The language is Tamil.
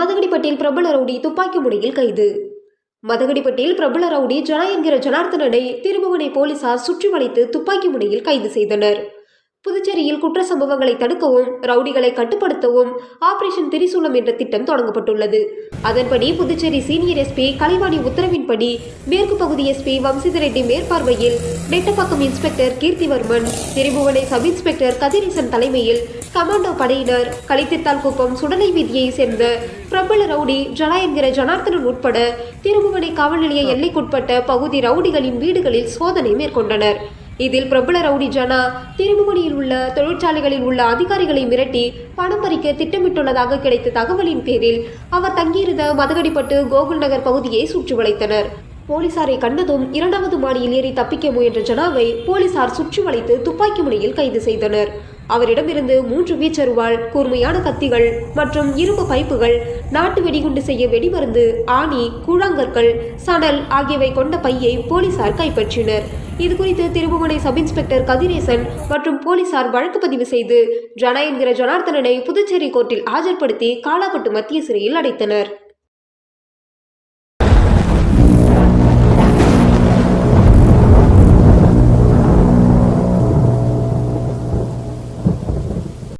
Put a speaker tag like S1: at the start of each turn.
S1: மதகடிப்பட்டில் பிரபல ரவுடி துப்பாக்கி முனையில் கைது. மதகடிப்பட்டில் பிரபல ரவுடி ஜனா என்கிற ஜனார்த்தனனை திருபுவனை போலீசார் சுற்றி வளைத்து துப்பாக்கி முனையில் கைது செய்தனர். புதுச்சேரியில் குற்ற சம்பவங்களை தடுக்கவும் ரவுடிகளை கட்டுப்படுத்தவும் ஆபரேஷன் திரிசூலம் என்ற திட்டம் தொடங்கப்பட்டுள்ளது. அதன்படி புதுச்சேரி சீனியர் எஸ்பி கலைவாணி உத்தரவின்படி மேற்கு பகுதி எஸ்பி வம்சித ரெட்டி மேற்பார்வையில் Nettapakkam inspector Keerthivarman Thirubuvanai sub inspector Kathireesan தலைமையில் கமாண்டோ படையினர் களித்தித்தால் குப்பம் சுடலை வீதியை சேர்ந்த பிரபல ரவுடி ஜனா என்கிற ஜனார்த்தனன் உட்பட திருபுவனை காவல் நிலைய எல்லைக்குட்பட்ட பகுதி ரவுடிகளின் வீடுகளில் சோதனை மேற்கொண்டனர். இதில் பிரபல ரவுடி ஜனா திருமுகனியில் உள்ள தொழிற்சாலைகளில் உள்ள அதிகாரிகளை மிரட்டி பணம் பறிக்க திட்டமிட்டுள்ளதாக கிடைத்த தகவலின் பேரில் அவர் தங்கியிருந்த மதகடிப்பட்டு கோகுல் நகர் பகுதியை சுற்றி வளைத்தனர். போலீசாரை கண்டதும் இரண்டாவது மாடியில் ஏறி தப்பிக்க முயன்ற ஜனாவை போலீசார் சுற்றி வளைத்து துப்பாக்கி முனையில் கைது செய்தனர். அவரிடமிருந்து மூன்று வீச்சருவாள் கூர்மையான கத்திகள் மற்றும் இரும்பு பைப்புகள் நாட்டு வெடிகுண்டு செய்ய வெடிமருந்து ஆணி கூழாங்கற்கள் சணல் ஆகியவை கொண்ட பையை போலீசார் கைப்பற்றினர். இதுகுறித்து திருபுவனை சப் இன்ஸ்பெக்டர் கதிரேசன் மற்றும் போலீசார் வழக்கு பதிவு செய்து ஜனா என்கிற ஜனார்தனனை புதுச்சேரி கோர்ட்டில் ஆஜர்படுத்தி காலாப்பட்டு மத்திய சிறையில் அடைத்தனர்.